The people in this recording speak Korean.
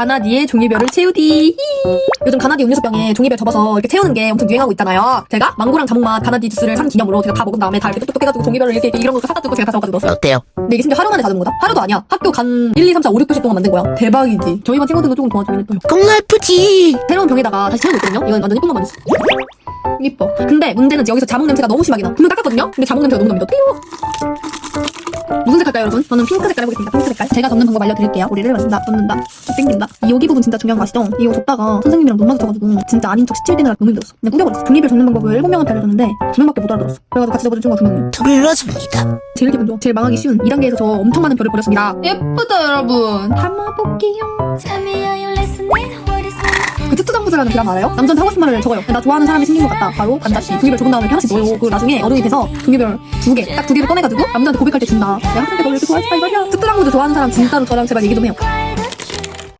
가나디의 종이별을 채우디. 요즘 가나디 음료수병에 종이별 접어서 이렇게 채우는 게 엄청 유행하고 있잖아요. 제가 망고랑 자몽맛 가나디 주스를 산 기념으로 제가 다 먹은 다음에 다 이렇게 똑똑 해가지고 종이별을 이렇게, 이렇게 이런 거 사다 두고 제가 다 적어가지고 넣었어요. 어때요? 근데 이게 심지어 하루 만에 다 적은 거다? 하루도 아니야. 학교 간 1, 2, 3, 4, 5, 6교시 동안 만든 거야. 대박이지. 저희 반 친구들도 조금 도와주긴 했어요. 겁나 예쁘지? 새로운 병에다가 다시 채우고 있거든요. 이건 완전 예쁜 것만 있어. 이뻐. 근데 문제는 여기서 자몽 냄새가 너무 심하게 나. 분명 닦았거든요? 근데 자몽 냄새가 너무 납니다. 띠용! 무슨 색깔까요, 여러분? 저는 핑크 색깔 해보겠습니다. 핑크 색깔. 제가 적는 방법 알려드릴게요. 우리를 만든다, 넣는다, 땡긴다. 이 여기 부분 진짜 중요한 거 아시죠? 이거 적다가 선생님이랑 눈 마주쳐가지고 진짜 아닌 척 17개느라 너무 힘들었어. 그냥 꾸겨버렸어. 종이별 적는 방법을 7명한테 알려줬는데 2명밖에 못 알아들었어. 그래가지고 같이 적어준 친구가 2명이에요. 불러줍니다. 제일 기분 좋아. 제일 망하기 쉬운 2단계에서 저 엄청 많은 별을 버렸습니다. 예쁘다, 여러분. 담아볼게요. Me 특수장부제라는 드라마 알아요? 남자한테 하고 싶은 말을 적어요. 나 좋아하는 사람이 생긴 것 같다. 바로 반다시. 종이별 적은 다음에 하나씩 넣어요. 그 나중에 어른이 돼서 종이별 두 개, 딱 두 개를 꺼내가지고 남자한테 고백할 때 준다. 내가 학생 때너왜 이렇게 좋아했어? 이 말이야. 특수장부제 좋아하는 사람 진짜로 저랑 제발 얘기 좀 해요.